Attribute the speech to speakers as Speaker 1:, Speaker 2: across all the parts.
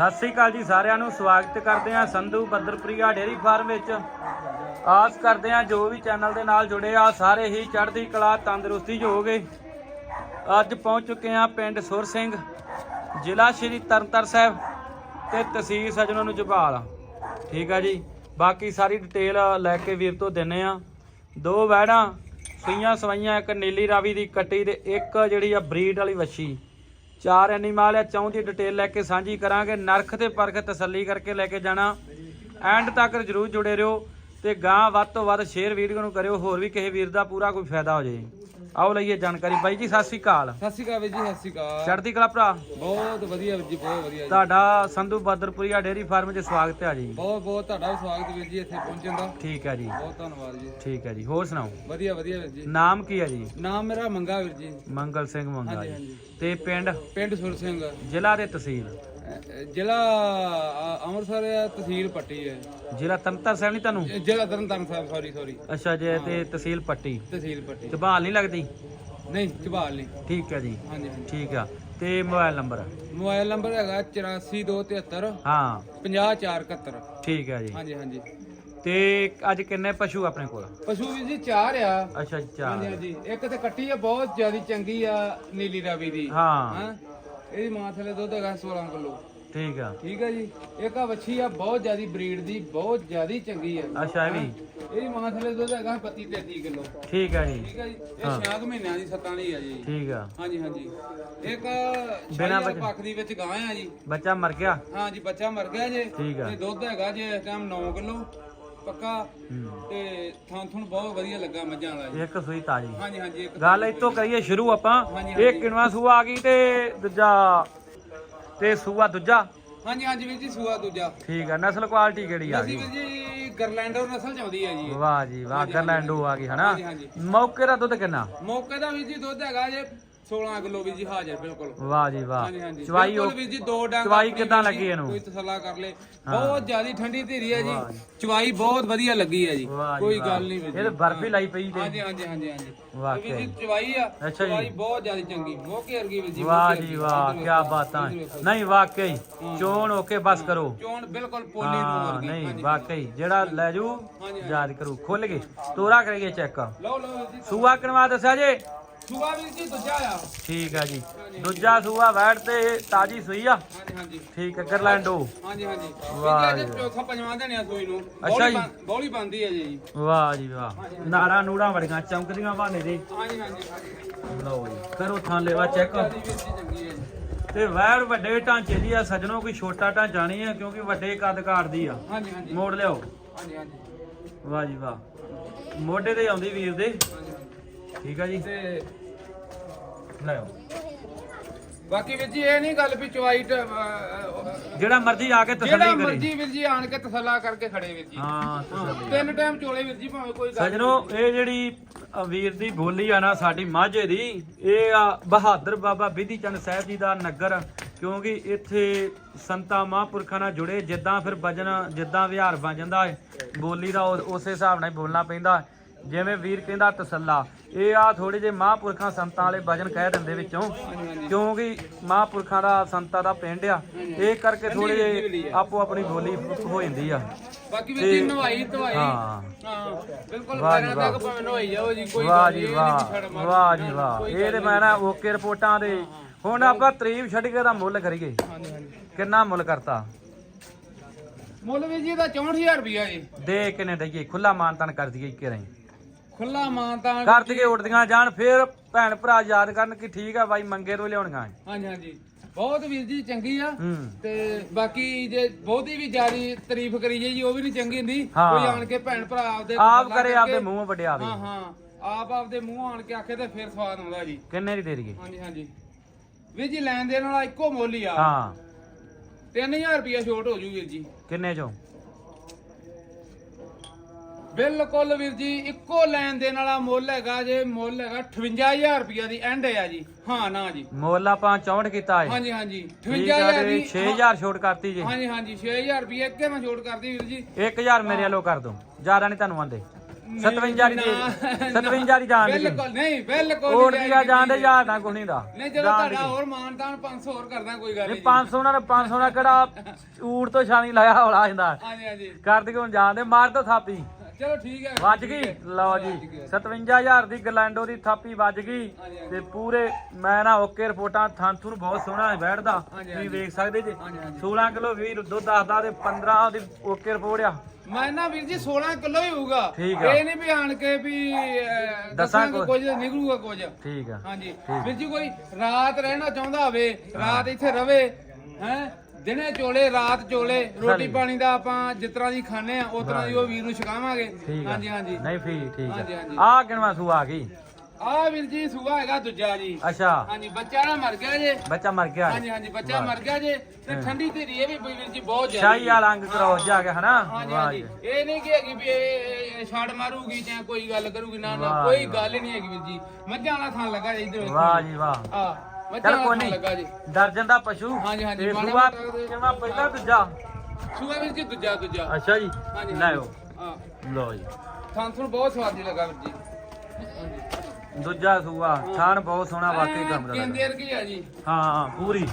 Speaker 1: ਸਤਿ ਸ੍ਰੀ ਅਕਾਲ ਜੀ ਸਾਰਿਆਂ ਨੂੰ, ਸਵਾਗਤ ਕਰਦੇ ਹਾਂ ਸੰਧੂ ਬੱਦਰਪ੍ਰਿਆ ਡੇਅਰੀ ਫਾਰਮ ਵਿੱਚ। ਆਸ ਕਰਦੇ ਹਾਂ ਜੋ ਵੀ ਚੈਨਲ ਦੇ ਨਾਲ ਜੁੜੇ ਆ, ਸਾਰੇ ਹੀ ਚੜ੍ਹਦੀ ਕਲਾ, ਤੰਦਰੁਸਤੀ 'ਚ ਹੋਗੇ ਅੱਜ ਪਹੁੰਚ ਚੁੱਕੇ ਹਾਂ ਪਿੰਡ ਸੁਰ ਸਿੰਘ, ਜ਼ਿਲ੍ਹਾ ਸ਼੍ਰੀ ਤਰਨਤਾਰਨ ਸਾਹਿਬ ਤੇ ਤਹਿਸੀਲ ਸਜਣੋਂ ਨੂੰ ਜਪਾਲ ਠੀਕ ਆ ਜੀ, ਬਾਕੀ ਸਾਰੀ ਡਿਟੇਲ ਲੈ ਕੇ ਵੀਰ ਤੋਂ ਦਿੰਨੇ ਆ। ਦੋ ਵੈੜਾਂ ਸੂਈਆਂ ਸਵਾਈਆਂ, ਇੱਕ ਨੀਲੀ ਰਾਵੀ ਦੀ ਕੱਟੀ ਤੇ ਇੱਕ ਜਿਹੜੀ ਆ ਬਰੀਡ ਵਾਲੀ ਵੱਛੀ। ਚਾਰ ਐਨੀਮਲ ਆ ਚੌਂ ਦੀ ਡਿਟੇਲ ਲੈ ਕੇ ਸਾਂਝੀ ਕਰਾਂਗੇ। ਨਰਖ ਤੇ ਪਰਖ ਤਸੱਲੀ ਕਰਕੇ ਲੈ ਕੇ ਜਾਣਾ। ਐਂਡ ਤੱਕ ਜਰੂਰ ਜੁੜੇ ਰਹੋ ਤੇ ਗਾਂ ਵੱਧ ਤੋਂ ਵੱਧ ਸ਼ੇਅਰ ਵੀਡੀਓ ਨੂੰ ਕਰਿਓ, ਹੋਰ ਵੀ ਕਿਸੇ ਵੀਰ ਦਾ ਪੂਰਾ ਕੋਈ ਫਾਇਦਾ ਹੋ ਜੇ ਆਓ ਲਈਏ ਜਾਣਕਾਰੀ। ਬਾਈ ਜੀ ਸਤਿ ਸ੍ਰੀ ਅਕਾਲ।
Speaker 2: ਸਤਿ ਸ਼੍ਰੀ ਅਕਾਲ ਵੀਰ ਜੀ ਸਤਿ ਸ਼੍ਰੀ ਅਕਾਲ।
Speaker 1: ਚੜ੍ਹਦੀ ਕਲਾ ਭਰਾ?
Speaker 2: ਬਹੁਤ ਵਧੀਆ ਵੀਰ ਜੀ ਬਹੁਤ ਵਧੀਆ ਜੀ।
Speaker 1: ਤੁਹਾਡਾ ਸੰਧੂ ਬਦਰਪੁਰੀਆ ਡੇਅਰੀ ਫਾਰਮ 'ਚ ਸਵਾਗਤ ਹੈ ਜੀ।
Speaker 2: ਬਹੁਤ ਬਹੁਤ ਤੁਹਾਡਾ ਸਵਾਗਤ ਵੀਰ ਜੀ ਇੱਥੇ ਪਹੁੰਚਣ ਦਾ।
Speaker 1: ਠੀਕ ਹੈ ਜੀ।
Speaker 2: ਬਹੁਤ ਧੰਨਵਾਦ ਜੀ।
Speaker 1: ਠੀਕ ਹੈ ਜੀ ਹੋਰ ਸੁਣਾਓ?
Speaker 2: ਵਧੀਆ ਵਧੀਆ ਵੀਰ ਜੀ।
Speaker 1: ਨਾਮ ਕੀ ਹੈ ਜੀ?
Speaker 2: ਨਾਮ ਮੇਰਾ ਮੰਗਾ ਵੀਰ ਜੀ।
Speaker 1: ਮੰਗਲ ਸਿੰਘ ਮੰਗਾ
Speaker 2: ਹਾਂਜੀ
Speaker 1: ਜੀ
Speaker 2: ਹਾਂਜੀ।
Speaker 1: ਤੇ ਪਿੰਡ?
Speaker 2: ਪਿੰਡ ਸੁਰ ਸਿੰਘ।
Speaker 1: ਜ਼ਿਲ੍ਹਾ ਤੇ ਤਹਿਸੀਲ?
Speaker 2: ਜ਼ਿਲ੍ਹਾ ਅੰਮ੍ਰਿਤਸਰ ਹੈ ਤਹਿਸੀਲ ਪੱਟੀ ਹੈ।
Speaker 1: ਜ਼ਿਲ੍ਹਾ ਤੰਤਰ ਸਾਹਿਬ ਨਹੀਂ ਤੁਹਾਨੂੰ?
Speaker 2: ਜ਼ਿਲ੍ਹਾ ਤਰਨਤਾਰਨ ਸਾਹਿਬ ਸੌਰੀ ਸੌਰੀ
Speaker 1: ਅੱਛਾ ਜੇ ਤੇ ਤਹਿਸੀਲ ਪੱਟੀ।
Speaker 2: ਤਹਿਸੀਲ ਪੱਟੀ।
Speaker 1: ਝਬਾਲ ਨਹੀਂ ਲੱਗਦੀ?
Speaker 2: ਨਹੀਂ ਝਬਾਲ ਨਹੀਂ।
Speaker 1: ਠੀਕ ਹੈ ਜੀ।
Speaker 2: ਹਾਂਜੀ
Speaker 1: ਠੀਕ ਆ। ਤੇ ਮੋਬਾਈਲ ਨੰਬਰ?
Speaker 2: ਮੋਬਾਈਲ ਨੰਬਰ ਹੈਗਾ 8423
Speaker 1: ਹਾਂ।
Speaker 2: 50471
Speaker 1: ਠੀਕ ਹੈ ਜੀ।
Speaker 2: ਹਾਂਜੀ ਹਾਂਜੀ।
Speaker 1: ਤੇ ਅੱਜ ਕਿੰਨੇ ਪਸ਼ੂ ਆਪਣੇ ਕੋਲ?
Speaker 2: ਪਸ਼ੂ ਵੀਰ ਜੀ ਚਾਰ ਆ।
Speaker 1: ਅੱਛਾ ਚਾਰ।
Speaker 2: ਹਾਂਜੀ ਇੱਕ ਤੇ ਕੱਟੀ ਆ ਬਹੁਤ ਜ਼ਿਆਦਾ ਚੰਗੀ ਆ ਨੀਲੀ ਰਾਵੀ ਦੀ।
Speaker 1: ਹਾਂ?
Speaker 2: ਇਹਦੀ ਮਾਂ ਥਲੇ ਦੁੱਧ ਹੈਗਾ 16 ਕਿਲੋ।
Speaker 1: ਠੀਕ ਆ।
Speaker 2: ਠੀਕ ਹੈ ਜੀ। ਇੱਕ ਆ ਵੱਛੀ ਆ ਬਹੁਤ ਜ਼ਿਆਦੀ ਬਰੀਡ ਦੀ ਬਹੁਤ ਜ਼ਿਆਦੀ ਚੰਗੀ ਆ।
Speaker 1: ਅੱਛਾ ਇਹ ਵੀ?
Speaker 2: ਇਹਦੀ ਮਾਂ ਥਲੇ ਦੁੱਧ ਹੈਗਾ 32 33 ਕਿਲੋ।
Speaker 1: ਠੀਕ ਆ ਜੀ।
Speaker 2: ਠੀਕ ਹੈ ਜੀ। ਇਹ 6 ਮਹੀਨਿਆਂ ਦੀ ਸੱਤਾਂ ਦੀ ਆ ਜੀ।
Speaker 1: ਠੀਕ ਆ।
Speaker 2: ਹਾਂਜੀ ਹਾਂਜੀ। ਇੱਕ
Speaker 1: ਬਿਨਾਂ
Speaker 2: ਪੱਖ ਦੀ ਵਿੱਚ ਗਾਂ ਆ ਜੀ।
Speaker 1: ਬੱਚਾ ਮਰ ਗਿਆ?
Speaker 2: ਹਾਂ ਜੀ ਬੱਚਾ ਮਰ ਗਿਆ ਜੇ।
Speaker 1: ਆ।
Speaker 2: ਤੇ ਦੁੱਧ ਹੈਗਾ ਜੇ ਇਸ ਟਾਈਮ 9 ਕਿਲੋ। ਪੱਕਾ
Speaker 1: ਹੂੰ।
Speaker 2: ਤੇ ਥਾਂ ਥੁਣ ਬਹੁਤ ਵਧੀਆ ਲੱਗਾ ਮੱਝਾਂ ਵਾਲਾ ਜੀ।
Speaker 1: ਇੱਕ ਸੂਈ ਤਾਜੀ।
Speaker 2: ਹਾਂਜੀ ਹਾਂਜੀ ਇੱਕ
Speaker 1: ਗੱਲ ਇੱਥੋਂ ਕਰੀਏ ਸ਼ੁਰੂ ਆਪਾਂ।
Speaker 2: ਹਾਂਜੀ,
Speaker 1: ਇਹ ਕਿਣਵਾ ਸੂਆ ਆ ਗਈ ਤੇ ਦੂਜਾ ਤੇ ਸੂਆ ਦੂਜਾ।
Speaker 2: ਹਾਂਜੀ ਹਾਂਜੀ ਵੀਰ ਜੀ ਸੂਆ ਦੂਜਾ।
Speaker 1: ਠੀਕ ਆ ਨਸਲ ਕੁਆਲਿਟੀ ਕਿਹੜੀ ਆ
Speaker 2: ਅਸੀਂ
Speaker 1: ਗਈ?
Speaker 2: ਵੀਰ ਜੀ ਗਰਲੈਂਡਰ ਨਸਲ ਚ ਆਉਂਦੀ ਹੈ ਜੀ। ਇਹ।
Speaker 1: ਵਾਹ ਜੀ ਵਾਹ ਗਰਲੈਂਡੋ ਆ ਗਈ ਹਨਾ?
Speaker 2: ਹਾਂਜੀ, ਹਾਂਜੀ।
Speaker 1: ਮੌਕੇ ਦਾ ਦੁੱਧ ਕਿੰਨਾ?
Speaker 2: ਮੌਕੇ ਦਾ ਵੀਰ ਜੀ ਦੁੱਧ ਹੈਗਾ ਜੇ 16 ਕਿਲੋ ਵੀਰ ਜੀ ਹਾਜ਼ਰ ਬਿਲਕੁਲ।
Speaker 1: ਵਾਹ ਜੀ ਵਾਹ।
Speaker 2: ਹਾਂਜੀ ਹਾਂਜੀ।
Speaker 1: ਚਵਾਈ
Speaker 2: ਬਿਲਕੁਲ ਵੀਰ ਜੀ ਦੋ ਡੰਗ
Speaker 1: ਚਵਾਈ
Speaker 2: ਆਪਣੀ
Speaker 1: ਕਿੱਦਾਂ
Speaker 2: ਵੀਰ ਜੀ,
Speaker 1: ਲੱਗੀ ਇਹਨੂੰ?
Speaker 2: ਕੋਈ ਤਸੱਲਾ ਕਰ ਲੇ। ਬਹੁਤ ਜ਼ਿਆਦੀ ਠੰਡੀ ਧੀਰੀ ਹੈ ਜੀ। ਚਵਾਈ ਬਹੁਤ ਵਧੀਆ ਲੱਗੀ ਹੈ ਜੀ।
Speaker 1: ਵਾਹ ਜੀ
Speaker 2: ਕੋਈ
Speaker 1: ਵਾਹ।
Speaker 2: ਗੱਲ ਨਹੀਂ ਵੀਰ
Speaker 1: ਇਹ
Speaker 2: ਜੀ
Speaker 1: ਤਾਂ ਬਰਫੀ ਲਾਈ ਪਈ ਤੇ।
Speaker 2: ਹਾਂਜੀ ਹਾਂਜੀ ਹਾਂਜੀ ਹਾਂਜੀ।
Speaker 1: ਵਾਕਈ।
Speaker 2: ਵੀਰ ਜੀ ਚਵਾਈ ਆ
Speaker 1: ਅੱਛਾ ਜੀ।
Speaker 2: ਚਵਾਈ ਬਹੁਤ ਜ਼ਿਆਦੀ ਚੰਗੀ ਮੋਕੇ ਵਰਗੀ ਵੀਰ ਜੀ
Speaker 1: ਵਾਹ
Speaker 2: ਮੋਕੇ
Speaker 1: ਜੀ
Speaker 2: ਵਰਗੀ।
Speaker 1: ਵਾਹ
Speaker 2: ਇੱਧਰ
Speaker 1: ਕੀ
Speaker 2: ਵੇਖੋ,
Speaker 1: ਬਾਤਾਂ।
Speaker 2: ਇੱਧਰ ਵੇਖੋ।
Speaker 1: ਨਹੀਂ ਵਾਕਈ ਚੋਣ ਓਕੇ ਬਸ ਕਰੋ।
Speaker 2: ਚੋਣ ਬਿਲਕੁਲ ਪੋਲੀ ਨੂੰ
Speaker 1: ਹਾਂ
Speaker 2: ਵਰਗੀ।
Speaker 1: ਨਹੀਂ
Speaker 2: ਹਾਂਜੀ।
Speaker 1: ਵਾਕਈ ਜਿਹੜਾ ਲੈ ਜੂ
Speaker 2: ਹਾਂਜੀ।
Speaker 1: ਯਾਦ ਕਰੂ। ਖੁੱਲ ਗਏ। ਤੋਰਾ ਕਰੀਏ ਚੈੱਕ।
Speaker 2: ਲਓ ਲਓ ਵੀਰ ਜੀ।
Speaker 1: ਸੂਆ ਕਿਨਵਾ ਦੱਸਿਆ ਜੇ?
Speaker 2: ਸੁਬਾ ਵੀਰ ਜੀ ਦੂਜਾ ਆ।
Speaker 1: ਠੀਕ ਆ ਜੀ। ਦੂਜਾ ਸੂਆ ਵੈੜ ਤੇ ਤਾਜੀ ਸੂਈ ਆ।
Speaker 2: ਹਾਂਜੀ ਹਾਂਜੀ।
Speaker 1: ਠੀਕ ਹੈ ਗਰਲੈਂਡੋ।
Speaker 2: ਹਾਂਜੀ ਹਾਂਜੀ।
Speaker 1: ਵਾਹ ਜੀ।
Speaker 2: ਚੌਥਾ ਪੰਜਵਾਂ ਦਿਨ ਆ ਸੂਈ ਨੂੰ।
Speaker 1: ਅੱਛਾ ਜੀ।
Speaker 2: ਬੋਲੀ ਬੰਦੀ ਹੈ ਜੀ।
Speaker 1: ਵਾਹ ਜੀ ਵਾਹ। ਨਾੜਾ ਨੂੜਾ ਵੜੀਆਂ ਚਮਕਦੀਆਂ ਬਹਾਨੇ ਦੇ
Speaker 2: ਹਾਂਜੀ ਹਾਂਜੀ
Speaker 1: ਲਓ ਜੀ ਕਰੋ ਥਾਂ ਲੈਵਾ ਚੈੱਕ।
Speaker 2: ਵੀਰ
Speaker 1: ਤੇ ਵੈੜ ਵੱਡੇ ਢਾਂਚੇ ਦੀ ਆ ਸਜਣੋ ਕੋਈ ਛੋਟਾ ਢਾਂਚਾ ਨਹੀਂ ਆ ਕਿਉਂਕਿ ਵੱਡੇ ਕੱਦ ਕਾਟਦੀ ਆ।
Speaker 2: ਹਾਂਜੀ ਹਾਂਜੀ।
Speaker 1: ਮੋੜ ਲਿਓ
Speaker 2: ਹਾਂਜੀ ਹਾਂਜੀ।
Speaker 1: ਵਾਹ ਜੀ ਵਾਹ। ਮੋਢੇ ਤੇ ਆਉਂਦੀ ਵੀਰ ਦੇ। ਠੀਕ ਆ ਜੀ।
Speaker 2: ਤੇ ਬਾਕੀ ਵੀਰ ਜੀ ਇਹ ਨਹੀਂ ਗੱਲ ਵੀ ਚਵਾਈ ਟ- ਅਹ,
Speaker 1: ਜਿਹੜਾ ਮਰਜ਼ੀ ਆ ਕੇ
Speaker 2: ਜਿਹੜਾ
Speaker 1: ਤਸੱਲੀ ਕਰੇ।
Speaker 2: ਮਰਜ਼ੀ ਵੀਰ ਜੀ ਆਣ ਕੇ ਤਸੱਲਾ ਕਰਕੇ ਖੜੇ ਵੀਰ ਜੀ।
Speaker 1: ਹਾਂ ਤਸੱਲੀ
Speaker 2: ਤਿੰਨ ਟਾਈਮ ਚੋਲੇ ਵੀਰ ਜੀ ਭਾਵੇਂ ਕੋਈ ਗੱਲ
Speaker 1: ਸਜਣੋ ਇਹ ਜਿਹੜੀ ਅ, ਵੀਰ ਦੀ ਬੋਲੀ ਆ ਨਾ ਸਾਡੀ ਮਾਝੇ ਦੀ ਇਹ ਆ ਬਹਾਦਰ ਬਾਬਾ ਬਿਧੀ ਚੰਦ ਸਾਹਿਬ ਜੀ ਦਾ ਨਗਰ ਕਿਉਂਕਿ ਇੱਥੇ ਸੰਤਾਂ ਮਹਾਂਪੁਰਖਾਂ ਨਾਲ ਜੁੜੇ ਜਿੱਦਾਂ ਫਿਰ ਭਜਨ ਜਿੱਦਾਂ ਵਿਹਾਰ ਬਣ ਜਾਂਦਾ ਹੈ ਬੋਲੀ ਦਾ ਉਹ- ਉਸੇ ਹਿਸਾਬ ਨਾਲ ਹੀ ਬੋਲਣਾ ਪੈਂਦਾ ਹੈ। ਜਿਵੇਂ ਵੀਰ ਕਹਿੰਦਾ ਤਸੱਲਾ ਇਹ ਆ ਥੋੜੇ ਜਿਹੇ ਮਹਾਂਪੁਰਖਾਂ ਸੰਤਾਂ ਵਾਲੇ ਭਜਨ ਕਹਿ ਦਿੰਦੇ ਵਿੱਚੋਂ ਕਿਉਂਕਿ ਮਹਾਂਪੁਰਖਾਂ ਦਾ ਸੰਤਾਂ ਦਾ ਪਿੰਡ ਆ ਇਹ ਕਰਕੇ ਥੋੜੇ ਜਿਹੇ ਆਪੋ ਆਪਣੀ ਬੋਲੀ ਹੋ ਜਾਂਦੀ ਆ।
Speaker 2: ਬਾਕੀ ਵੀਰ ਜੀ ਨਵਾਈ ਧਵਾਈ
Speaker 1: ਹਾਂ।
Speaker 2: ਹਾਂ ਬਿਲਕੁਲ
Speaker 1: ਵਾਹ ਜੀ
Speaker 2: ਪੈਰਾਂ
Speaker 1: ਵਾਹ।
Speaker 2: ਤੱਕ ਭਾਵੇਂ ਨਵਾਈ ਜਾਓ ਜੀ ਕੋਈ
Speaker 1: ਵਾਹ
Speaker 2: ਗੱਲ
Speaker 1: ਜੀ
Speaker 2: ਨਹੀਂ, ਇਹ
Speaker 1: ਵਾਹ
Speaker 2: ਨਹੀਂ ਛੱਡ ਮਾਰ
Speaker 1: ਵਾਹ ਜੀ ਵਾਹ। ਇਹ ਤੇ ਮੈਂ ਨਾ ਓਕੇ ਰਿਪੋਰਟਾਂ ਦੇ ਹੁਣ ਆਪਾਂ ਤਰੀਫ ਛੱਡ ਕੇ ਦਾ ਮੁੱਲ ਕਰੀਏ। ਕਿੰਨਾ ਮੁੱਲ ਕਰਤਾ?
Speaker 2: ਮੁੱਲ ਵੀਰ ਜੀ ਦਾ 64000 ਰੁਪਿਆ ਜੀ।
Speaker 1: ਦੇ ਕਿੰਨੇ ਦਈਏ ਖੁੱਲਾ ਮਾਨਤਨ ਕਰ ਦਈਏ ਕਿ ਰਹੀ।
Speaker 2: ਖੁੱਲਾ ਮਾਂ ਤਾਂ
Speaker 1: ਕਰ ਦਈਏ ਉੱਡਦੀਆਂ ਜਾਣ ਫੇਰ ਭੈਣ ਭਰਾ ਯਾਦ ਕਰਨ ਕਿ ਠੀਕ ਆ ਬਾਈ ਮੰਗੇ ਤੋਂ ਲਿਆਉਣੀਆਂ ਹੈ।
Speaker 2: ਹਾਂਜੀ ਹਾਂਜੀ। ਬਹੁਤ ਵੀਰ ਜੀ ਚੰਗੀ ਆ।
Speaker 1: ਹੂੰ।
Speaker 2: ਤੇ ਬਾਕੀ ਜੇ ਬਹੁਤੀ ਵੀ ਜਿਆਦੀ ਤਾਰੀਫ ਕਰੀ ਜੀ ਉਹ ਵੀ ਨਹੀਂ ਚੰਗੀ ਹੁੰਦੀ।
Speaker 1: ਹਾਂ।
Speaker 2: ਕੋਈ ਆਣ ਕੇ ਭੈਣ ਭਰਾ ਆਪਦੇ
Speaker 1: ਆਪ ਕਰੇ ਆਪਦੇ ਮੂੰਹ ਵਡਿਆਵੇ
Speaker 2: ਹਾਂ ਹਾਂ। ਆਪ ਆਪਦੇ ਮੂੰਹ ਆਣ ਕੇ ਆਖੇ ਤੇ ਫਿਰ ਸਵਾਦ ਆਉਂਦਾ ਜੀ।
Speaker 1: ਕਿੰਨੇ ਦੀ ਦੇ ਦਈਏ?
Speaker 2: ਹਾਂਜੀ ਹਾਂਜੀ। ਵੀਰ ਜੀ ਲੈਣ ਦੇਣ ਵਾਲਾ ਇੱਕੋ ਮੁੱਲ ਹੀ ਆ।
Speaker 1: ਹਾਂ।
Speaker 2: 3000 ਰੁਪਿਆ ਛੋਟ ਹੋ ਜੂ ਵੀਰ ਜੀ।
Speaker 1: ਕਿੰਨੇ ਚੋਂ?
Speaker 2: ਬਿਲਕੁਲ ਵੀਰ ਜੀ ਇੱਕੋ ਲੈਣ ਦੇਣ ਵਾਲਾ ਮੁੱਲ ਹੈਗਾ ਜੇ ਮੁੱਲ ਹੈਗਾ 58000 ਰੁਪਿਆ ਦੀ ਐਂਡ ਹੈ ਜੀ। ਹਾਂ ਨਾ ਜੀ।
Speaker 1: ਮੁੱਲ ਆਪਾਂ 64 ਕੀਤਾ ਹੈ।
Speaker 2: ਹਾਂਜੀ ਹਾਂਜੀ।
Speaker 1: ਠੀਕ ਆ
Speaker 2: 58000
Speaker 1: ਜੀ
Speaker 2: ਦੀ
Speaker 1: 6000 ਛੋਟ ਕਰਤੀ ਜੀ।
Speaker 2: ਹਾਂਜੀ ਹਾਂਜੀ 6000 ਰੁਪਏ ਇੱਕੇ ਮੈਂ ਛੋਟ ਕਰਦੀ ਵੀਰ ਜੀ।
Speaker 1: 1000 ਮੇਰੇ ਵੱਲੋਂ ਕਰ ਦੋ ਜ਼ਿਆਦਾ ਨਹੀਂ ਤੁਹਾਨੂੰ ਆਂਦੇ 57 ਦੀ
Speaker 2: ਨਾ,
Speaker 1: 57 ਦੀ ਜਾਣ ਦੀ
Speaker 2: ਬਿਲਕੁਲ ਨਹੀਂ ਬਿਲਕੁਲ
Speaker 1: ਹੋਰ ਆ ਜਾਣ ਦੇ ਯਾਰ ਨਾ ਕੁਣੀ ਦਾ।
Speaker 2: ਨਹੀਂ ਚਲੋ ਤੁਹਾਡਾ ਹੋਰ ਮਾਨਤਾਨ 500 ਹੋਰ ਕਰਦਾ ਕੋਈ ਗੱਲ ਨਹੀਂ
Speaker 1: 500 ਨਾਲ 500 ਨਾਲ ਕਿਹੜਾ ਊੜ ਤੋਂ ਛਾਣੀ ਲਾਇਆ ਹੌਲਾ ਜਾਂਦਾ
Speaker 2: ਹਾਂਜੀ ਹਾਂਜੀ।
Speaker 1: ਕਰ ਦੇ ਹੁਣ ਜਾਣ ਦੇ ਮਾਰ ਦੋ ਥਾਪੀ।
Speaker 2: ਚਲੋ ਠੀਕ ਹੈ
Speaker 1: ਵੱਜ ਗਈ। ਲਓ ਜੀ 57000 ਦੀ ਗਲੈਂਡੋ ਦੀ ਥਾਪੀ ਵੱਜ ਗਈ ਤੇ ਪੂਰੇ ਮੈਂ ਨਾ ਓਕੇ ਰਿਪੋਰਟਾਂ ਥਾਂਥੂ ਨੂੰ ਬਹੁਤ ਸੋਹਣਾ ਬੈਠਦਾ। ਤੁਸੀਂ ਵੇਖ ਸਕਦੇ ਜੀ।
Speaker 2: ਹਾਂਜੀ, ਹਾਂਜੀ।
Speaker 1: 16 ਕਿਲੋ ਵੀਰ ਦੁੱਧ ਦੱਸਦਾ ਤੇ 15 ਉਹਦੀ ਓਕੇ ਰਿਪੋਰਟ ਆ।
Speaker 2: ਮੈਂ ਨਾ ਵੀਰ ਜੀ 16 ਕਿਲੋ ਹੀ ਹੋਊਗਾ। ਇਹ ਨਹੀਂ ਵੀ ਆਣ ਕੇ ਵੀ
Speaker 1: ਦੱਸਾਂ ਕੁਝ।
Speaker 2: ਨਿਕਲੂਗਾ ਕੁਝ।
Speaker 1: ਠੀਕ ਆ।
Speaker 2: ਹਾਂਜੀ। ਵੀਰ ਜੀ ਕੋਈ ਰਾਤ ਰਹਿਣਾ ਚਾਹੁੰਦਾ ਹੋਵੇ ਰਾਤ ਇੱਥੇ ਰਵੇ ਹੈ? ਦਿਨੇ ਚੋਲੇ ਰਾਤ ਚੋਲੇ ਰੋਟੀ। ਪਾਣੀ ਦਾ ਆਪਾਂ ਜਿਸ ਤਰ੍ਹਾਂ ਦੀ ਖਾਣੇ ਆ ਉਸ ਤਰ੍ਹਾਂ ਦੀ ਉਹ ਵੀਰ ਨੂੰ ਛਕਾਵਾਂਗੇ।
Speaker 1: ਠੀਕ ਆ।
Speaker 2: ਹਾਂਜੀ ਹਾਂਜੀ।
Speaker 1: ਨਹੀਂ ਫੀ ਠੀਕ
Speaker 2: ਹਾਂਜੀ,
Speaker 1: ਆ।
Speaker 2: ਹਾਂਜੀ।
Speaker 1: ਆ ਕਿਨਵਾ ਸੂ ਆ ਗਈ।
Speaker 2: ਆ ਵੀਰ ਜੀ ਸੂਆ ਹੈਗਾ ਦੂਜਾ ਜੀ।
Speaker 1: ਅੱਛਾ।
Speaker 2: ਹਾਂਜੀ ਬੱਚਾ ਨਾ ਮਰ ਗਿਆ ਜੇ।
Speaker 1: ਬੱਚਾ ਮਰ ਗਿਆ।
Speaker 2: ਹਾਂਜੀ ਹਾਂਜੀ ਬੱਚਾ ਮਰ ਗਿਆ ਜੇ। ਤੇ ਠੰਡੀ ਧੀਰੀ ਇਹ ਵੀ ਵੀਰ ਜੀ ਬਹੁਤ ਜ਼ਿਆਦਾ।
Speaker 1: ਸ਼ਾਹੀ ਵਾਲਾ ਅੰਗ ਕਰੋਸ ਜਾ ਕੇ ਹਨਾ?
Speaker 2: ਹਾਂਜੀ
Speaker 1: ਵਾਹ
Speaker 2: ਹਾਂਜੀ
Speaker 1: ਜੀ।
Speaker 2: ਇਹ ਨਹੀਂ ਕਿ ਹੈਗੀ ਵੀ ਇਹ ਮਾਰੂਗੀ ਜਾਂ ਕੋਈ ਗੱਲ ਕਰੂਗੀ ਨਾ ਨਾ।
Speaker 1: ਵਾਹ
Speaker 2: ਕੋਈ
Speaker 1: ਜੀ।
Speaker 2: ਗੱਲ ਨਹੀਂ ਹੈਗੀ ਵੀਰ ਜੀ। ਮੱਝਾਂ ਵਾਲਾ ਥਾਂ ਲੱਗਾ ਜੀ ਇਧਰ
Speaker 1: ਵਾਹ ਜੀ ਵਾਹ।
Speaker 2: ਆ ਮੱਝਾਂ
Speaker 1: ਚਲ ਕੋਈ ਨਹੀਂ।
Speaker 2: ਲੱਗਾ ਜੀ।
Speaker 1: ਦਰਜਨ ਦਾ ਪਸ਼ੂ।
Speaker 2: ਹਾਂਜੀ, ਹਾਂਜੀ,
Speaker 1: ਤੇ
Speaker 2: ਮਾੜਾ
Speaker 1: ਸੂਆ
Speaker 2: ਮੋਟਾ
Speaker 1: ਪਹਿਲਾ ਦੂਜਾ?
Speaker 2: ਸੂਆ ਵੀਰ ਜੀ ਦੂਜਾ ਦੂਜਾ।
Speaker 1: ਅੱਛਾ ਜੀ।
Speaker 2: ਹਾਂਜੀ
Speaker 1: ਲਾਓ
Speaker 2: ਹਾਂ।
Speaker 1: ਲਓ ਜੀ।
Speaker 2: ਥਾਂ ਤੁਹਾਨੂੰ ਬਹੁਤ ਸਵਾਦੀ ਲੱਗਾ ਵੀਰ ਜੀ। ਹਾਂਜੀ।
Speaker 1: ਦੂਜਾ ਸੂਆ। ਥਾਣ ਬਹੁਤ ਸੋਹਣਾ ਵਾਕਈ ਕੰਮ ਦਾ ਲੱਗਾ।
Speaker 2: ਕਹਿੰਦੇ ਕੀ ਆ ਜੀ।
Speaker 1: ਹਾਂ ਹਾਂ ਪੂਰੀ।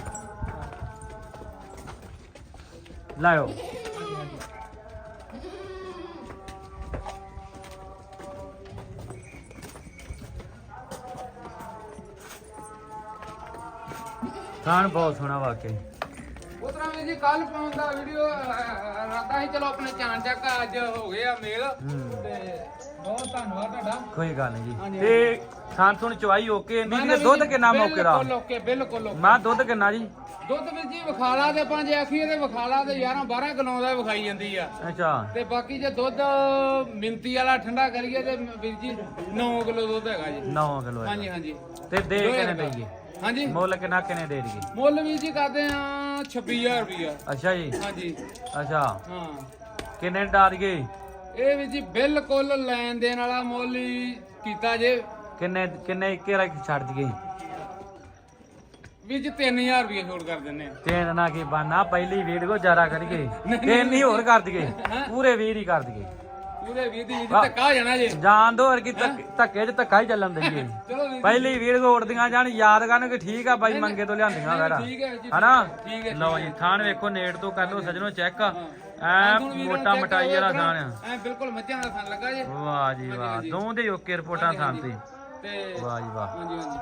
Speaker 1: ਲਾਓ ਥਾਣ ਬਹੁਤ ਸੋਹਣਾ ਵਾਕਈ
Speaker 2: ਉਸ ਤਰ੍ਹਾਂ ਵੀਰ ਜੀ ਕੱਲ ਪਾਉਣ ਦਾ ਵੀਡੀਓ ਰਾਤਾ ਸੀ ਚਲੋ ਆਪਣੇ ਚਾਨ ਚੱਕ ਅੱਜ ਹੋ ਗਿਆ ਮੇਲ।
Speaker 1: ਹੂੰ।
Speaker 2: ਤੇ ਬਹੁਤ ਧੰਨਵਾਦ ਤੁਹਾਡਾ।
Speaker 1: ਕੋਈ ਗੱਲ ਨਹੀਂ
Speaker 2: ਹਾਂਜੀ,
Speaker 1: ਜੀ ਤੇ ਥਾਣ ਸੁਣ ਚਵਾਈ ਓਕੇ ਨਹੀਂ ਤੇ ਦੁੱਧ ਕਿੰਨਾ ਮੌਕੇ ਦਾ
Speaker 2: ਬਿਲਕੁਲ ਓਕੇ ਬਿਲਕੁਲ ਓਕੇ।
Speaker 1: ਮੈਂ ਦੁੱਧ ਕਿੰਨਾ ਜੀ?
Speaker 2: ਦੁੱਧ ਵੀਰ ਜੀ ਵਿਖਾਲਾ ਦੇ ਪੰਜ ਆਖੀਏ ਤੇ ਵਿਖਾਲਾ ਦੇ 11 12 ਕਿਲੋ ਦਾ ਵਿਖਾਈ ਜਾਂਦੀ ਆ।
Speaker 1: ਅੱਛਾ।
Speaker 2: ਤੇ ਬਾਕੀ ਜੇ ਦੁੱਧ ਮਿੰਤੀ ਵਾਲਾ ਠੰਡਾ ਕਰੀਏ ਤੇ ਵੀਰ ਜੀ 9 ਕਿਲੋ ਦੁੱਧ ਹੈਗਾ ਜੀ।
Speaker 1: 9 ਕਿਲੋ
Speaker 2: ਹਾਂਜੀ ਹਾਂਜੀ।
Speaker 1: ਤੇ ਦੇ ਕਿੰਨੇ ਦਈਏ?
Speaker 2: ਹਾਂਜੀ।
Speaker 1: ਮੁੱਲ ਕਿੰਨਾ ਕਿੰਨੇ ਦੇ ਦਈਏ?
Speaker 2: ਮੁੱਲ ਵੀਰ ਜੀ ਕਰਦੇ ਆ 26000 ਰੁਪਇਆ
Speaker 1: ਅੱਛਾ ਜੀ।
Speaker 2: ਹਾਂਜੀ।
Speaker 1: ਅੱਛਾ।
Speaker 2: ਹਾਂ।
Speaker 1: ਕਿੰਨੇ ਡਾ ਦਈਏ
Speaker 2: ਇਹ ਵੀਰ ਜੀ ਬਿਲਕੁਲ ਲੈਣ ਦੇਣ ਵਾਲਾ ਮੁੱਲ ਹੀ ਕੀਤਾ ਜੇ।
Speaker 1: ਕਿੰਨੇ ਕਿੰਨੇ ਇੱਕੇ ਰੱਖ ਛੱਡ ਦਈਏ?
Speaker 2: ਵੀਰ ਜੀ 3000 ਰੁਪਇਆ ਛੋੜ ਕਰ ਦਿੰਨੇ ਆ।
Speaker 1: ਤੇਨ ਨਾ ਕੀ ਬਾਨਾ ਪਹਿਲੀ ਵੀਡੀਓ ਜ਼ਿਆਦਾ ਕਰੀਏ। ਤਿੰਨ ਹੀ ਹੋਰ ਕਰ ਦਈਏ। ਪੂਰੇ ਵੀਰ ਹੀ ਕਰ ਦਈਏ।
Speaker 2: ਪੂਰੇ ਵੀਰ ਦੀ ਵੀਰ ਜੀ ਧੱਕਾ ਹੋ ਜਾਣਾ ਜੇ।
Speaker 1: ਜਾਣ ਦੋ ਹੋਰ ਕੀ ਧੱਕ- ਧੱਕੇ 'ਚ ਧੱਕਾ ਹੀ ਚੱਲਣ ਦਈਏ।
Speaker 2: ਚਲੋ ਵੀਰ
Speaker 1: ਪਹਿਲੀ ਵੀਡੀਓ ਉੜਦੀਆਂ ਜਾਣ ਯਾਦ ਕਰਨ ਕਿ ਠੀਕ ਆ ਬਾਈ ਮੰਗੇ ਤੋਂ ਲਿਆਂਦੀਆਂ ਵੈਰਾ
Speaker 2: ਠੀਕ ਹੈ ਜੀ।
Speaker 1: ਹਨਾ?
Speaker 2: ਠੀਕ ਹੈ
Speaker 1: ਲਓ ਜੀ ਥਾਣ ਵੇਖੋ ਨੇੜ ਤੋਂ ਕਰ ਲਓ ਸਜਣੋ ਚੈੱਕ। ਐ
Speaker 2: ਤੁਹਾਨੂੰ ਵੀਰਾਂ
Speaker 1: ਮੋਟਾ
Speaker 2: check
Speaker 1: ਮਟਾਈ ਵਾਲਾ
Speaker 2: ਕਰੋ,
Speaker 1: ਥਾਣ ਆ।
Speaker 2: ਐ ਬਿਲਕੁਲ ਮੱਝਾਂ ਦਾ ਥਣ ਲੱਗਾ ਜੇ।
Speaker 1: ਵਾਹ ਜੀ ਵਾਹ ਦੋਵੇਂ ਦੇ ਓਕੇ ਰਿਪੋਰਟਾਂ ਥਾਣ ਤੇ।
Speaker 2: ਤੇ
Speaker 1: ਵਾਹ ਜੀ ਵਾਹ।
Speaker 2: ਹਾਂਜੀ ਹਾਂਜੀ।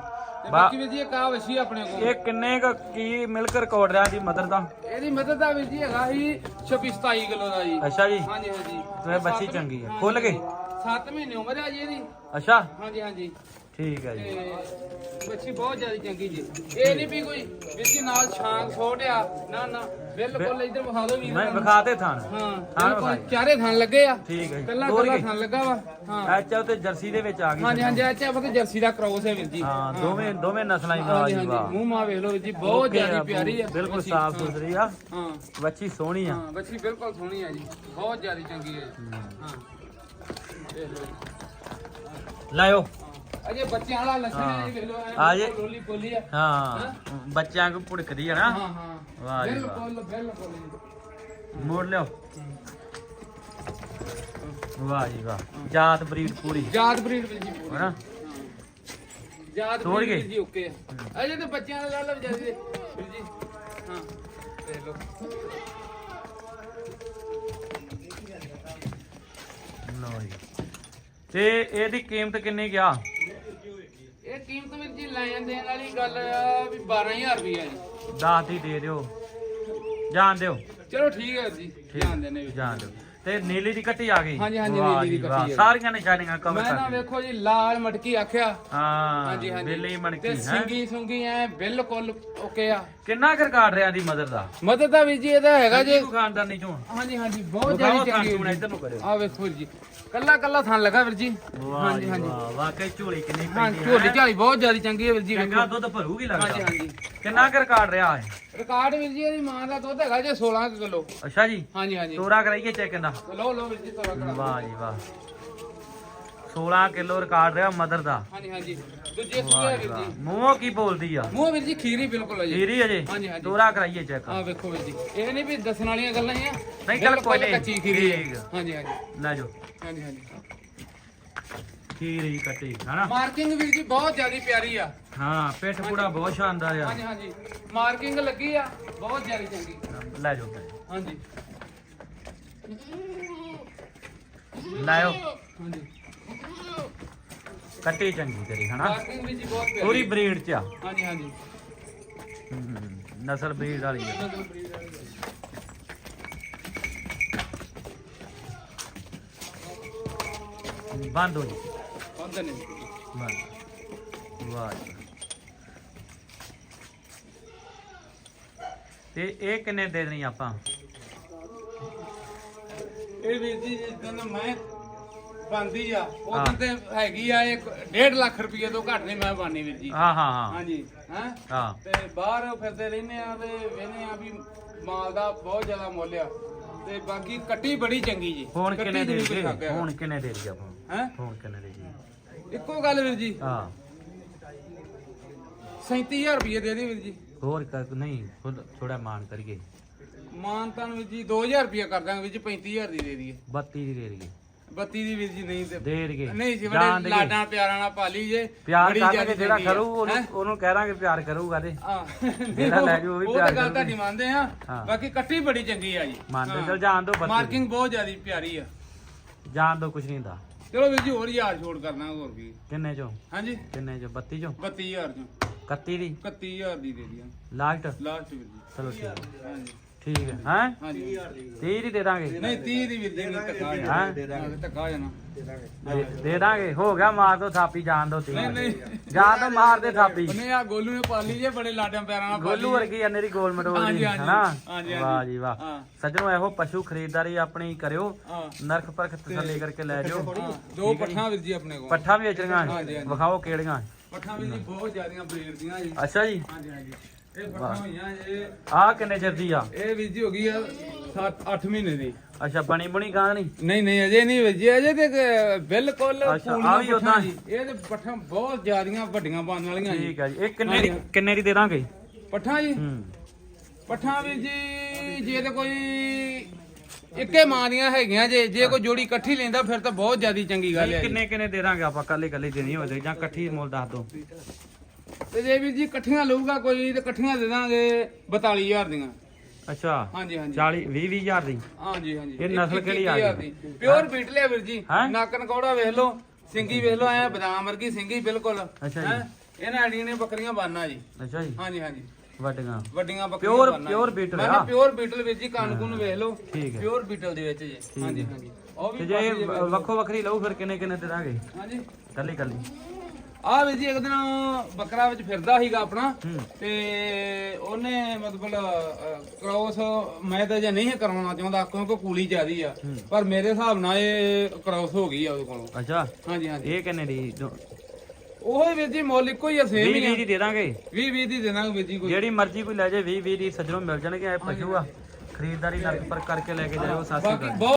Speaker 2: ਬਾਕੀ ਵੀਰ ਜੀ ਇੱਕ ਆ ਵਸੀ ਆਪਣੇ ਕੋਲ।
Speaker 1: ਇਹ ਕਿੰਨੇ ਕੁ ਕੀ ਮਿਲਕ ਰਿਕਾਰਡ ਰਿਹਾ ਜੀ ਮਦਰ ਦਾ?
Speaker 2: ਇਹਦੀ ਮਦਦ ਦਾ ਵੀਰ ਜੀ ਹੈਗਾ ਸੀ 26 27 ਕਿਲੋ ਦਾ ਜੀ।
Speaker 1: ਅੱਛਾ ਜੀ।
Speaker 2: ਹਾਂਜੀ ਹਾਂਜੀ।
Speaker 1: ਤੇ ਬੱਚੀ ਚੰਗੀ ਆ। ਖੁੱਲ ਗਈ?
Speaker 2: 7 ਮਹੀਨੇ ਉਮਰ ਹੈ ਜੀ ਇਹਦੀ।
Speaker 1: ਅੱਛਾ।
Speaker 2: ਹਾਂਜੀ ਹਾਂਜੀ।
Speaker 1: ਠੀਕ ਹੈ ਜੀ।
Speaker 2: ਤੇ ਬੱਚੀ ਬਹੁਤ ਜ਼ਿਆਦਾ ਚੰਗੀ ਜੀ। ਇਹ ਨਹੀਂ ਵੀ ਕੋਈ ਜੀ ਨਾਲ ਛਾਂਗ ਛੋਟਿਆ ਨਾ ਨਾ। ਬਿਲਕੁਲ ਇੱਧਰ ਵਿਖਾ ਦਿਓ ਵੀਰ
Speaker 1: ਮੈਂ। ਵਿਖਾਤੇ ਥਾਣ।
Speaker 2: ਹਾਂ
Speaker 1: ਥਾਣ ਵਿਖਾਏ।
Speaker 2: ਚਾਰੇ ਥਣ ਲੱਗੇ ਆ।
Speaker 1: ਠੀਕ ਹੈ ਜੀ।
Speaker 2: ਕੱਲਾ ਥਣ ਲੱਗਾ ਵਾ। ਹਾਂ।
Speaker 1: ਐਚ ਤੇ ਜਰਸੀ ਦੇ ਵਿੱਚ ਆ ਗਈ
Speaker 2: ਹਾਂਜੀ ਹਾਂਜੀ ਅੱਛਾ ਪਤਾ ਜਰਸੀ ਦਾ ਕ੍ਰੋਸ ਹੈ ਵੀਰ ਜੀ।
Speaker 1: ਹਾਂ ਦੋਵੇਂ ਦੋਵੇਂ ਨਸਲਾਂ ਹੀ
Speaker 2: ਹਾਂਜੀ
Speaker 1: ਜੀ
Speaker 2: ਹਾਂਜੀ।
Speaker 1: ਵਾਹ।
Speaker 2: ਮੂੰਹ ਮਾ ਵੇਖ ਲਓ ਵੀਰ ਜੀ ਬਹੁਤ ਜ਼ਿਆਦਾ
Speaker 1: ਆ,
Speaker 2: ਪਿਆਰੀ ਆ
Speaker 1: ਬਿਲਕੁਲ। ਸਾਫ਼
Speaker 2: ਹਾਂ,
Speaker 1: ਸੁਥਰੀ ਆ।
Speaker 2: ਹਾਂ।
Speaker 1: ਬੱਚੀ ਸੋਹਣੀ ਆ।
Speaker 2: ਹਾਂ ਬੱਚੀ ਬਿਲਕੁਲ ਸੋਹਣੀ ਆ ਜੀ। ਬਹੁਤ ਜ਼ਿਆਦਾ ਚੰਗੀ ਹੈ ਜੀ। ਹਾਂ। ਵੇਖ ਲਓ ਜੀ।
Speaker 1: ਲਾਇਓ।
Speaker 2: ਅਜੇ ਬੱਚਿਆਂ ਵਾਲਾ ਲੱਛਣ ਹੈ ਜੀ ਵੇਖ ਲਓ ਐਂ
Speaker 1: ਆ ਜੇ।
Speaker 2: ਲੋਲੀ ਪੋਲੀ ਆ।
Speaker 1: ਹਾਂ ਬੱਚਿਆਂ ਕੋ ਭੁੜਕਦੀ ਆ ਨਾ।
Speaker 2: ਹਾਂ ਹਾਂ।
Speaker 1: ਵਾਹ ਜੀ ਵਾਹ।
Speaker 2: ਬਿਲਕੁਲ। ਬਿਲਕੁਲ ਜੀ।
Speaker 1: ਮੋੜ ਲਿਓ ਵਾਹ ਜੀ ਵਾਹ। ਜਾਤ ਬਰੀਡ ਪੂਰੀ।
Speaker 2: ਜਾਤ ਬਰੀਡ ਜੀ ਪੂਰੀ।
Speaker 1: ਹੈਨਾ।
Speaker 2: ਜਾਤ ਬਰੀਡ ਜੀ ਓਕੇ। ਆ ਅਜੇ ਤਾਂ ਬੱਚਿਆਂ ਦਾ ਲਾ ਵਿਚਾਰੇ ਦੇ ਵੀਰ ਜੀ ਹਾਂ ਦੇਖ ਲਓ।
Speaker 1: ਲਓ ਜੀ। ਤੇ ਇਹਦੀ ਕੀਮਤ ਕਿੰਨੀ ਗਿਆ?
Speaker 2: ਲੈਣ ਦੇਣ ਵਾਲੀ ਗੱਲ ਆ ਵੀ 12000 ਰੁਪਈਆ ਜੀ।
Speaker 1: 10 ਦੀ ਦੇ ਦਿਓ। ਜਾਣ ਦਿਓ।
Speaker 2: ਚਲੋ ਠੀਕ ਹੈ ਜੀ। ਧਿਆਨ ਦੇਣੇ।
Speaker 1: ਜਾਣ ਦਿਓ। ਤੇ ਨੀਲੀ ਦੀ ਕੱਟੀ ਆ ਗਈ?
Speaker 2: ਹਾਂਜੀ, ਹਾਂਜੀ,
Speaker 1: ਵਾਹ
Speaker 2: ਨੀਲੀ ਦੀ
Speaker 1: ਜੀ ਵਾਹ,
Speaker 2: ਕੱਟੀ ਆ।
Speaker 1: ਸਾਰੀਆਂ ਨਿਸ਼ਾਨੀਆਂ ਕਵਰ
Speaker 2: ਮੈਂ ਨਾ
Speaker 1: ਕਰ
Speaker 2: ਵੇਖੋ ਜੀ ਲਾਲ ਮਟਕੀ ਆਖਿਆ।
Speaker 1: ਹਾਂ
Speaker 2: ਹਾਂਜੀ ਹਾਂਜੀ।
Speaker 1: ਬੇਲੀ ਮਣਕੀ
Speaker 2: ਤੇ
Speaker 1: ਹੈ?
Speaker 2: ਸਿੰਗੀ ਸੁੰਗੀ ਐ ਬਿਲਕੁਲ ਓਕੇ ਆ।
Speaker 1: ਕਿੰਨਾ ਕਰ ਕਾਟ ਰਿਆ ਦੀ ਮਦਰ ਦਾ?
Speaker 2: ਮਦਦ ਦਾ ਵੀਰ ਜੀ ਇਹਦਾ ਹੈਗਾ ਜੀ।
Speaker 1: ਕੋ ਖਾਨਦਾਨੀ ਚੋਂ?
Speaker 2: ਹਾਂਜੀ ਹਾਂਜੀ ਬਹੁਤ ਜ਼ਿਆਦਾ ਚੰਗੀ ਹੈ
Speaker 1: ਇੱਧਰ ਨੂੰ ਕਰਿਓ।
Speaker 2: ਆ ਵੇਖੋ ਵੀਰ ਜੀ। ਕੱਲਾ ਕੱਲਾ ਥਣ ਲੱਗਾ ਵੀਰ ਜੀ।
Speaker 1: ਵਾਹ
Speaker 2: ਹਾਂਜੀ
Speaker 1: ਜੀ
Speaker 2: ਹਾਂਜੀ।
Speaker 1: ਵਾਹ ਵਾਕਈ ਝੋਲੀ ਕਿੰਨੀ
Speaker 2: ਹਾਂ
Speaker 1: ਪੈਂਦੀ
Speaker 2: ਝੋਲੀ
Speaker 1: ਹੈ?
Speaker 2: ਝਾਲੀ ਬਹੁਤ ਜ਼ਿਆਦਾ ਚੰਗੀ ਹੈ ਵੀਰ ਜੀ
Speaker 1: ਚੰਗਾ
Speaker 2: ਵੇਖੋ।
Speaker 1: ਦੁੱਧ ਭਰੂਗੀ
Speaker 2: ਹਾਂਜੀ
Speaker 1: ਲੱਗਦਾ।
Speaker 2: ਹਾਂਜੀ
Speaker 1: ਕਿੰਨਾ ਕਰ ਕਾਟ ਰਿਹਾ ਹੈ
Speaker 2: ਰਿਕਾਰਡ ਵੀਰ ਜੀ ਇਹਦੀ ਮਾਂ ਦਾ ਦੁੱਧ ਹੈਗਾ ਜੇ 16 ਕਿਲੋ।
Speaker 1: ਅੱਛਾ ਜੀ।
Speaker 2: ਹਾਂਜੀ ਹਾਂਜੀ।
Speaker 1: ਤੋਰਾ ਕਰਾਈਏ ਚੈੱਕ ਇਹਦਾ
Speaker 2: ਲਓ ਲਓ ਵੀਰ ਜੀ ਤੋਰਾ ਕਰਾ
Speaker 1: ਵਾਹ ਜੀ ਵਾਹ। 16 ਕਿਲੋ ਰਿਕਾਰਡ ਰਿਹਾ ਮਦਰ ਦਾ।
Speaker 2: ਹਾਂਜੀ ਹਾਂਜੀ। ਦੂਜੇ ਸੂਏ
Speaker 1: ਵਾਹ
Speaker 2: ਹੈ
Speaker 1: ਜੀ
Speaker 2: ਵੀਰ
Speaker 1: ਵਾਹ।
Speaker 2: ਜੀ
Speaker 1: ਮੂੰਹੋਂ ਕੀ ਬੋਲਦੀ ਆ?
Speaker 2: ਮੂੰਹ ਵੀਰ ਜੀ ਖੀਰੀ ਬਿਲਕੁਲ ਹੈ ਜੀ।
Speaker 1: ਜੀਰੀ ਅਜੇ
Speaker 2: ਹਾਂਜੀ, ਹਾਂਜੀ।
Speaker 1: ਤੋਰਾ ਕਰਾਈਏ ਚੈੱਕ
Speaker 2: ਆ ਵੇਖੋ ਵੀਰ ਜੀ। ਇਹ ਨਹੀਂ ਵੀ ਦੱਸਣ ਵਾਲੀਆਂ ਗੱਲਾਂ ਹੀ ਆ।
Speaker 1: ਨਹੀਂ, ਚੱਲ ਕੋਈ
Speaker 2: ਬਿਲਕੁਲ
Speaker 1: ਨਹੀਂ।
Speaker 2: ਕੱਚੀ ਖੀਰੀ ਹੈ
Speaker 1: ਠੀਕ।
Speaker 2: ਹਾਂਜੀ ਹਾਂਜੀ।
Speaker 1: ਲੈ ਜਾਓ।
Speaker 2: ਹਾਂਜੀ ਹਾਂਜੀ।
Speaker 1: ਖੀਰੀ ਕੱਟੀ ਹਨਾ?
Speaker 2: ਮਾਰਕਿੰਗ ਵੀਰ ਜੀ ਬਹੁਤ ਜ਼ਿਆਦਾ ਪਿਆਰੀ ਆ।
Speaker 1: ਹਾਂ ਪਿੱਠ ਪੂੜਾ ਬਹੁਤ ਸ਼ਾਨਦਾਰ ਆ।
Speaker 2: ਹਾਂਜੀ ਹਾਂਜੀ। ਮਾਰਕਿੰਗ ਲੱਗੀ ਆ। ਬਹੁਤ ਜ਼ਿਆਦਾ ਚੰਗੀ।
Speaker 1: ਲੈ ਜਾਓ।
Speaker 2: ਹਾਂਜੀ।
Speaker 1: ਲਾਇਓ।
Speaker 2: ਹਾਂਜੀ
Speaker 1: ਕੱਟੀ ਚੰਗੀ ਤੇਰੀ ਹਨਾ?
Speaker 2: ਜੀ ਬਹੁਤ ਪਿਆਰੀ।
Speaker 1: ਪੂਰੀ ਬਰੀਡ ਚ ਆ।
Speaker 2: ਹਾਂਜੀ ਹਾਂਜੀ।
Speaker 1: ਹਮ, ਨਸਲ ਬਰੀਡ ਵਾਲੀ ਆ। ਬੰਦ ਹੋ ਜੀ।
Speaker 2: ਬੰਦ ਨੇ
Speaker 1: ਬੰਦ। ਵਾਹ ਜੀ। ਤੇ ਇਹ ਕਿੰਨੇ ਦੇ ਦੇਣੀ ਆਪਾਂ?
Speaker 2: ਇਹ ਵੀਰ ਜੀ ਜਿੱਦਾਂ ਮੈਂ ਬੰਦੀ ਆ ਉਹ। ਤੇ ਹੈਗੀ ਆ ਇੱਕ 1.5 ਲੱਖ ਰੁਪਏ ਤੋਂ ਘੱਟ ਨਹੀਂ ਮੈਂ ਬਾਨੀ ਵੀਰ ਜੀ।
Speaker 1: ਹਾਂ ਹਾਂ ਹਾਂ।
Speaker 2: ਹਾਂਜੀ ਹਾਂ? ਤੇ ਬਾਹਰ ਫਿਰਦੇ ਰਹਿੰਦੇ ਆ ਤੇ ਵੇਨੇ ਆ ਵੀ ਮਾਲ ਦਾ ਬਹੁਤ ਜ਼ਿਆਦਾ ਮੁੱਲ ਆ। ਤੇ ਬਾਕੀ ਕੱਟੀ ਬੜੀ ਚੰਗੀ ਜੀ।
Speaker 1: ਹੁਣ ਕਿੰਨੇ
Speaker 2: ਦੀ ਹੈਗਾ।
Speaker 1: ਹੁਣ ਕਿੰਨੇ ਦੇ ਦਈਏ ਆਪਾਂ?
Speaker 2: ਹੈਂ?
Speaker 1: ਹੁਣ ਕਿੰਨੇ ਦੇ ਦਈਏ
Speaker 2: ਇੱਕੋ ਗੱਲ ਵੀਰ ਜੀ।
Speaker 1: ਹਾਂ।
Speaker 2: 37000 ਰੁਪਏ ਦੇ ਦੇ ਵੀਰ ਜੀ।
Speaker 1: ਹੋਰ ਨਹੀਂ ਥੋੜਾ ਮਾਨ ਕਰੀਏ।
Speaker 2: ਮਾਨ ਤਾਂ ਵੀਰ ਜੀ 2000 ਰੁਪਏ ਕਰ ਦਾਂਗੇ ਵੀਰ ਜੀ 35000 ਦੀ ਦੇ ਦਈਏ।
Speaker 1: 32 ਦੀ ਦੇ ਦਈਏ।
Speaker 2: 32 ਦੀ ਵੀਰ ਜੀ ਨਹੀਂ
Speaker 1: ਦੇ ਦਈਏ।
Speaker 2: ਨਹੀਂ ਜੀ
Speaker 1: ਜਾਣ
Speaker 2: ਬੜੇ
Speaker 1: ਦੇਈਏ।
Speaker 2: ਲਾਡਾਂ ਪਿਆਰਾਂ ਨਾਲ ਪਾਲੀ ਜੇ
Speaker 1: ਪਿਆਰ
Speaker 2: ਬੜੀ ਜ਼ਿਆਦਾ
Speaker 1: ਜਿਹੜਾ। ਕਰੂ ਉਹਨੂੰ
Speaker 2: ਹੈਂ?
Speaker 1: ਉਹਨੂੰ ਕਹਿ ਪਿਆਰ ਕਰੂਗਾ ਤੇ।
Speaker 2: ਹਾਂ।
Speaker 1: ਜਿਹੜਾ ਲੈ ਜਾਊ ਉਹ ਵੀ
Speaker 2: ਉਹ
Speaker 1: ਪਿਆਰ
Speaker 2: ਤਾਂ ਗੱਲ
Speaker 1: ਕਰੂਗੀ।
Speaker 2: ਤੁਹਾਡੀ ਮੰਨਦੇ ਆ।
Speaker 1: ਹਾਂ।
Speaker 2: ਬਾਕੀ ਕੱਟੀ ਬੜੀ ਚੰਗੀ ਆ ਜੀ।
Speaker 1: ਮੰਨਦੇ
Speaker 2: ਹਾਂ।
Speaker 1: ਚਲ ਜਾਣ ਦੋ ਬੱਤੀ
Speaker 2: ਮਾਰਕਿੰਗ ਬਹੁਤ ਜ਼ਿਆਦਾ ਪਿਆਰੀ ਆ।
Speaker 1: ਜਾਣ ਦੋ ਕੁਛ ਨਹੀਂ ਹੁੰਦਾ।
Speaker 2: ਚਲੋ ਵੀਰ ਜੀ ਹੋਰ ਯਾਰ ਛੋੜ ਕਰਨਾ ਹੋਰ ਕੀ
Speaker 1: ਕਿੰਨੇ ਚੋਂ?
Speaker 2: ਹਾਂਜੀ।
Speaker 1: ਕਿੰਨੇ ਚੋਂ? 32 ਚੋਂ?
Speaker 2: 32000 ਚੋਂ।
Speaker 1: 31 ਦੀ।
Speaker 2: 31000 ਦੀ ਦੇ ਦਿਆਂ
Speaker 1: ਲਾਸਟ।
Speaker 2: ਲਾਸਟ ਵੀਰ ਜੀ।
Speaker 1: ਚਲੋ ਠੀਕ ਹੈ
Speaker 2: ਹਾਂਜੀ।
Speaker 1: ਠੀਕ ਹੈ। ਹੈ?
Speaker 2: ਹਾਂਜੀ।
Speaker 1: 30 ਦੀ ਦੇ ਦਾਂਗੇ।
Speaker 2: ਨਹੀਂ 30 ਦੀ ਵੀਰ ਜੀ ਨਹੀਂ ਧੱਕਾ ਜਾਣਾ।
Speaker 1: ਹਾਂ?
Speaker 2: ਹਾਂ, ਧੱਕਾ ਜਾਣਾ।
Speaker 1: ਦੇ- ਦੇ ਦਾਂਗੇ। ਹੋ ਗਿਆ ਮਾਰ ਦੋ ਥਾਪੀ ਜਾਣ ਦੋ
Speaker 2: ਨਹੀਂ
Speaker 1: 30
Speaker 2: ਨਹੀਂ।
Speaker 1: ਜਾਣ ਦੋ ਮਾਰ ਦੇ ਥਾਪੀ।
Speaker 2: ਉਹਨੇ ਆ ਗੋਲੂ ਨੇ ਪਾਲੀ ਜੇ ਬੜੇ ਲਾਡਾਂ ਪਿਆਰਾਂ ਨਾਲ
Speaker 1: ਗੋਲੂ ਵਰਗੀ ਆ ਮੇਰੀ ਗੋਲ ਮਟੋਲ ਦੀ
Speaker 2: ਹਾਂਜੀ।
Speaker 1: ਹਨਾ। ਵਾਹ ਜੀ ਵਾਹ। ਸੱਜਣੋ ਇਹੋ ਪਸ਼ੂ ਖਰੀਦਦਾਰੀ ਆਪਣੀ ਕਰਿਓ। ਨਰਖ ਪਰਖ ਤਸੱਲੀ ਕਰਕੇ ਲੈ ਜਾਓ।
Speaker 2: ਦੋ ਪੱਠਾਂ ਵੀਰ ਜੀ ਆਪਣੇ ਕੋਲ।
Speaker 1: ਪੱਠਾ ਵੀ ਵੇਚਣੀਆਂ। ਵਿਖਾਓ ਕਿਹੜੀਆਂ।
Speaker 2: ਪੱਠਾਂ ਵੀਰ ਜੀ ਬਹੁਤ ਜ਼ਿਆਦੀਆਂ ਬਰੀਡ ਦੀਆਂ ਜੀ।
Speaker 1: ਅੱਛਾ ਜੀ।
Speaker 2: ਹਾਂਜੀ ਹਾਂਜੀ। ਇਹ ਪੱਠਾਂ ਇਹ
Speaker 1: ਆਹ ਕਿੰਨੇ ਚਿਰ ਦੀ ਆ?
Speaker 2: ਇਹ ਵੀਰ ਜੀ ਹੋ ਗਈ ਆ 7-8 ਮਹੀਨੇ ਦੀ।
Speaker 1: ਅੱਛਾ ਬਣੀ ਬੁਣੀ ਗਾਂ ਨਹੀਂ?
Speaker 2: ਨਹੀਂ ਨਹੀਂ ਅਜੇ ਨਹੀਂ ਵਜੀ ਅਜੇ ਤੇ ਕ- ਬਿਲਕੁਲ
Speaker 1: ਆਹ ਵੀ ਉੱਦਾਂ
Speaker 2: ਇਹ ਤੇ ਪੱਠਾਂ ਬਹੁਤ ਜ਼ਿਆਦੀਆਂ ਵੱਡੀਆਂ ਬਣ ਵਾਲੀਆਂ
Speaker 1: ਠੀਕ ਹੈ ਜੀ। ਇਹ ਕਿੰਨੇ ਦੀ ਕਿੰਨੇ ਦੀ ਦੇ ਦਾਂਗੇ?
Speaker 2: ਪੱਠਾਂ ਜੀ?
Speaker 1: ਹੂੰ।
Speaker 2: ਪੱਠਾਂ ਵੀ ਜੀ ਜੇ ਤੇ ਕੋਈ ਇੱਕੇ ਮਾਂ ਦੀਆਂ ਹੈਗੀਆਂ ਜੇ ਜੇ ਕੋਈ ਜੋੜੀ ਇਕੱਠੀ ਲੈਂਦਾ ਫਿਰ ਤਾਂ ਬਹੁਤ ਜ਼ਿਆਦੀ ਚੰਗੀ ਗੱਲ ਹੈ।
Speaker 1: ਕਿੰਨੇ ਕਿੰਨੇ ਦੇ ਦਾਂਗੇ ਆਪਾਂ? ਕੱਲੇ ਕੱਲੇ ਦੇਣੀ ਹੋਵੇ ਜਾਂ ਇਕੱਠੀ ਮੁੱਲ ਦੱਸ ਦੋ
Speaker 2: ਤੇ ਜੇ ਵੀ ਜੀ ਇਕੱਠੀਆਂ ਲਊਗਾ ਕੋਈ ਤੇ ਇਕੱਠੀਆਂ ਦੇ ਦਾਂਗੇ 42000 ਦੀਆਂ।
Speaker 1: ਅੱਛਾ।
Speaker 2: ਹਾਂਜੀ ਹਾਂਜੀ।
Speaker 1: 40 20 20000 ਦੀ?
Speaker 2: ਹਾਂਜੀ ਹਾਂਜੀ।
Speaker 1: ਇਹ ਨਸਲ ਕਿਹੜੀ ਆ ਗਈ?
Speaker 2: ਪਿਓਰ ਬੀਟ ਲਿਆ ਵੀਰ ਜੀ।
Speaker 1: ਹੈਂ?
Speaker 2: ਨੱਕ ਨਕੌੜਾ ਵੇਖ ਲਓ ਸਿੰਗੀ ਵੇਖ ਲਓ ਐ ਬਦਾਮ ਵਰਗੀ ਸਿੰਗੀ ਬਿਲਕੁਲ।
Speaker 1: ਅੱਛਾ ਜੀ।
Speaker 2: ਹੈਂ? ਇਹਨਾਂ ਆਡੀਆਂ ਨੇ ਬੱਕਰੀਆਂ ਬਾਨਾ ਜੀ।
Speaker 1: ਅੱਛਾ ਜੀ।
Speaker 2: ਹਾਂਜੀ ਹਾਂਜੀ।
Speaker 1: ਵੱਡੀਆਂ।
Speaker 2: ਵੱਡੀਆਂ ਬੱਕਰੀਆਂ ਜੀ।
Speaker 1: beetle
Speaker 2: ਮੈਂ
Speaker 1: ਆ।
Speaker 2: ਪਿਓਰ ਬੀਟਲ ਵੀਰ ਜੀ ਕੰਨ ਕੁਨ ਵੇਖ ਲਓ।
Speaker 1: ਹੈ।
Speaker 2: ਪਿਓਰ ਬੀਟਲ ਦੇ ਵਿੱਚ ਜੀ। ਹਾਂਜੀ ਹਾਂਜੀ। ਉਹ
Speaker 1: ਤੇ
Speaker 2: ਵੀ
Speaker 1: ਜੇ
Speaker 2: ਵੇਖ ਲਓ।
Speaker 1: ਵੱਖੋ ਵੱਖਰੀ ਲਊ ਫਿਰ ਕਿੰਨੇ ਕਿੰਨੇ ਦੇ ਦਾਂਗੇ?
Speaker 2: ਹਾਂਜੀ।
Speaker 1: ਕੱਲੀ ਕੱਲੀ।
Speaker 2: ਆ ਵੀਰ ਜੀ ਇੱਕ ਦਿਨ ਬੱਕਰਾ ਵਿੱਚ ਫਿਰਦਾ ਸੀਗਾ ਆਪਣਾ ਤੇ ਉਹਨੇ ਮਤਲਬ ਕ੍ਰੋਸ ਮੈਂ ਤਾਂ ਜੇ ਨਹੀਂ ਕਰਾਉਣਾ ਚਾਹੁੰਦਾ ਕਿਉਂਕਿ ਕੂਲੀ ਜ਼ਿਆਦੀ ਆ। ਪਰ ਮੇਰੇ ਹਿਸਾਬ ਨਾਲ ਇਹ ਕ੍ਰੋਸ ਹੋ ਗਈ ਆ ਉਹਦੇ ਕੋਲੋਂ।
Speaker 1: ਅੱਛਾ।
Speaker 2: ਹਾਂਜੀ ਹਾਂਜੀ।
Speaker 1: ਇਹ ਕਿੰਨੇ ਦੀ
Speaker 2: ਉਹ ਵੀਰ ਜੀ ਮੁੱਲ ਇੱਕੋ ਹੀ ਆ
Speaker 1: 20
Speaker 2: ਸੇਮ ਹੀ
Speaker 1: 20
Speaker 2: ਆ।
Speaker 1: ਦੀ ਦੇ ਦਾਂਗੇ।
Speaker 2: 20 20 ਦੀ ਦੇਣਾ ਵੀਰ ਜੀ ਕੋਈ।
Speaker 1: ਜਿਹੜੀ ਮਰਜ਼ੀ ਕੋਈ ਲੈ ਜੇ 20 20 ਦੀ ਸੱਜਣੋਂ ਮਿਲ ਜਾਣਗੇ ਇਹ ਪਸ਼ੂ ਆ। ਖਰੀਦਦਾਰੀ ਨਰਕ ਪਰ ਕਰਕੇ ਲੈ ਕੇ ਜਾਓ ਸਾਸੀ
Speaker 2: ਬਾਕੀ